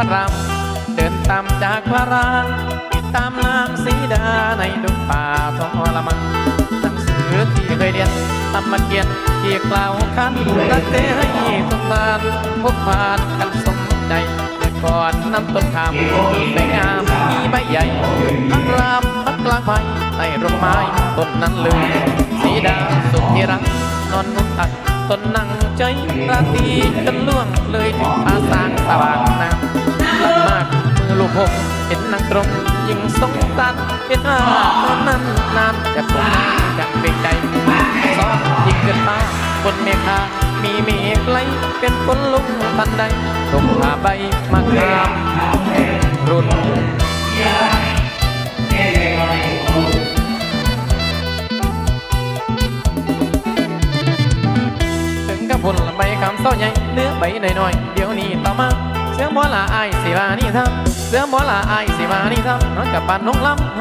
พระรามเดินตามจากพระรามติดตามนางสีดาในดงป่าทองละมังหนังสือที่เคยเรียนตำมาเกียนที่กล่าวคันรักเตให้ทุกานพบผ่านกันสมใจก่อนนำต้นขามใบงามมีใบใหญ่พักรามพักกลางใบใต้ร่มไม้ต้นนั้นเลยสีดาสุดที่รักนอนนุกตักต้นนั่งใจราตรีจนล่วงเลยถึงพาสาง มือลูกหกเห็นนางตรงยิ่งสงสารเห็นว่าตอนนั้นนานจะคงจังเป็นใจซ้อนยิ่งเกินตาบนเมฆามีเมฆไหลเป็นฝนลุงทันใดตกผ้าใบมาครามรุ่นถึงกับผลใบคำเศร้าใหญ่เนื้อใบหน่อยๆเดี๋ยวนี้ต่อมา เสียงบอละอายสิวานี่ทำเสียงบอละอายสิวานี่ทำน้องกับปานน้องลำ